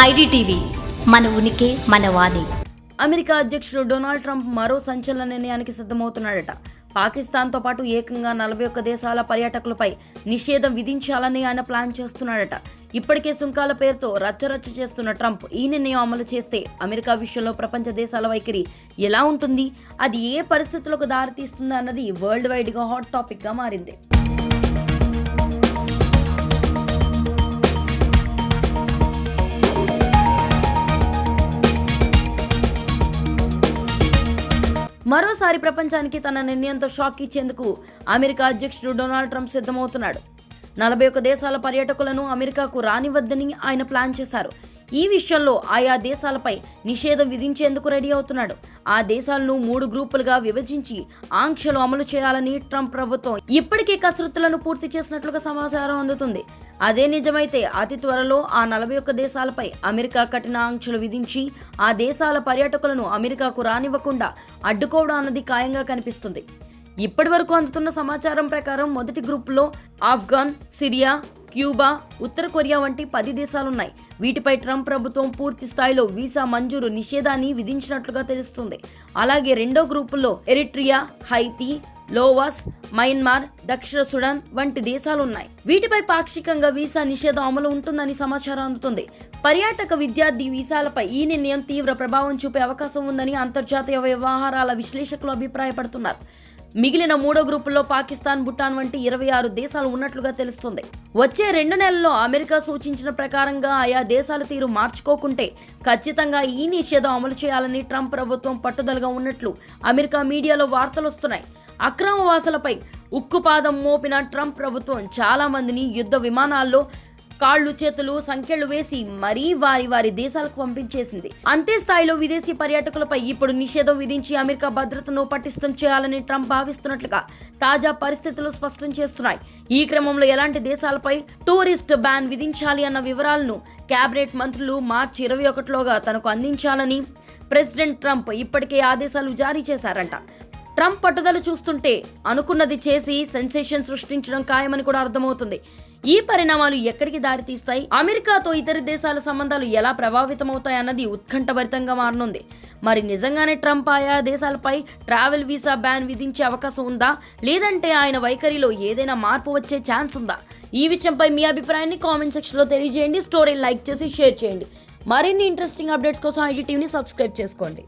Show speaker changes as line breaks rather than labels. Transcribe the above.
IDTV మన ఉనికి మన వాణి.
అమెరికా అధ్యక్షుడు డొనాల్డ్ ట్రంప్ మరో సంచలన నిర్ణయానికి సిద్ధమవుతున్నాడట. పాకిస్తాన్తో పాటు ఏకంగా నలభై ఒక్క దేశాల పర్యాటకులపై నిషేధం విధించాలని ఆయన ప్లాన్ చేస్తున్నాడట. ఇప్పటికే సుంకాల పేరుతో రచ్చరచ్చ చేస్తున్న ట్రంప్ ఈ నిర్ణయం అమలు చేస్తే అమెరికా విషయంలో ప్రపంచ దేశాల వైఖరి ఎలా ఉంటుంది? అది ఏ పరిస్థితులకు దారితీస్తుంది అన్నది వరల్డ్ వైడ్గా హాట్ టాపిక్గా మారింది. మరోసారి ప్రపంచానికి తన నిర్ణయంతో షాక్ ఇచ్చేందుకు అమెరికా అధ్యక్షుడు డొనాల్డ్ ట్రంప్ సిద్ధమవుతున్నాడు. నలభై ఒక్క దేశాల పర్యాటకులను అమెరికాకు రానివద్దని ఆయన ప్లాన్ చేశారు. ఈ విషయంలో ఆయా దేశాలపై నిషేధం విధించేందుకు రెడీ అవుతున్నాడు. ఆ దేశాలను మూడు గ్రూపులుగా విభజించి ఆంక్షలు అమలు చేయాలని ట్రంప్ ప్రభుత్వం ఇప్పటికే కసరత్తులను పూర్తి చేసినట్లుగా సమాచారం అందుతుంది. అదే నిజమైతే అతి త్వరలో ఆ నలభై ఒక్క దేశాలపై అమెరికా కఠిన ఆంక్షలు విధించి ఆ దేశాల పర్యాటకులను అమెరికాకు రానివ్వకుండా అడ్డుకోవడం అన్నది ఖాయంగా కనిపిస్తుంది. ఇప్పటి వరకు అందుతున్న సమాచారం ప్రకారం మొదటి గ్రూపులో ఆఫ్ఘాన్ సిరియా క్యూబా ఉత్తర కొరియా వంటి పది దేశాలున్నాయి. వీటిపై ట్రంప్ ప్రభుత్వం పూర్తి స్థాయిలో వీసా మంజూరు నిషేధాన్ని విధించినట్లుగా తెలుస్తుంది. అలాగే రెండో గ్రూపులో ఎరిట్రియా హైతీ లోవాస్ మయన్మార్ దక్షిణ సుడాన్ వంటి దేశాలున్నాయి. వీటిపై పాక్షికంగా వీసా నిషేధం అమలు ఉంటుందని సమాచారం అందుతుంది. పర్యాటక విద్యార్థి వీసాలపై ఈ నిర్ణయం తీవ్ర ప్రభావం చూపే అవకాశం ఉందని అంతర్జాతీయ వ్యవహారాల విశ్లేషకులు అభిప్రాయపడుతున్నారు. మిగిలిన మూడో గ్రూపుల్లో పాకిస్తాన్ భూటాన్ వంటి ఇరవై ఆరు దేశాలు ఉన్నట్లుగా తెలుస్తుంది. వచ్చే రెండు నెలల్లో అమెరికా సూచించిన ప్రకారంగా ఆయా దేశాల తీరు మార్చుకోకుంటే ఖచ్చితంగా ఈ నిషేధం అమలు చేయాలని ట్రంప్ ప్రభుత్వం పట్టుదలగా ఉన్నట్లు అమెరికా మీడియాలో వార్తలు వస్తున్నాయి. అక్రమవాసులపై ఉక్కుపాదం మోపిన ట్రంప్ ప్రభుత్వం చాలా మందిని యుద్ధ విమానాల్లో కాళ్ళు చేతులు సంఖ్యలు వేసి మరీ వారి వారి దేశాలకు పంపించేసింది. అంతే స్థాయిలో విదేశీ పర్యాటకులపై ఇప్పుడు నిషేధం విధించి అమెరికా భద్రతను పటిష్టం చేయాలని ట్రంప్ భావిస్తున్నట్లుగా తాజా పరిస్థితులు స్పష్టం చేస్తున్నాయి. ఈ క్రమంలో ఎలాంటి దేశాలపై టూరిస్ట్ బ్యాన్ విధించాలి అన్న వివరాలను కేబినెట్ మంత్రులు మార్చి ఇరవై ఒకటిలోగా తనకు అందించాలని ప్రెసిడెంట్ ట్రంప్ ఇప్పటికే ఆదేశాలు జారీ చేశారంట. ట్రంప్ పట్టుదల చూస్తుంటే అనుకున్నది చేసి సెన్సేషన్ సృష్టించడం ఖాయమని కూడా అర్థమవుతుంది. ఈ పరిణామాలు ఎక్కడికి దారితీస్తాయి అమెరికాతో ఇతర దేశాల సంబంధాలు ఎలా ప్రభావితమవుతాయన్నది ఉత్కంఠభరితంగా మారనుంది. మరి నిజంగానే ట్రంప్ ఆయా దేశాలపై ట్రావెల్ వీసా బ్యాన్ విధించే అవకాశం ఉందా? లేదంటే ఆయన వైఖరిలో ఏదైనా మార్పు వచ్చే ఛాన్స్ ఉందా? ఈ విషయంపై మీ అభిప్రాయాన్ని కామెంట్ సెక్షన్లో తెలియజేయండి. స్టోరీ లైక్ చేసి షేర్ చేయండి. మరిన్ని ఇంట్రెస్టింగ్ అప్డేట్స్ కోసం ఐడి టీవీని సబ్స్క్రైబ్ చేసుకోండి.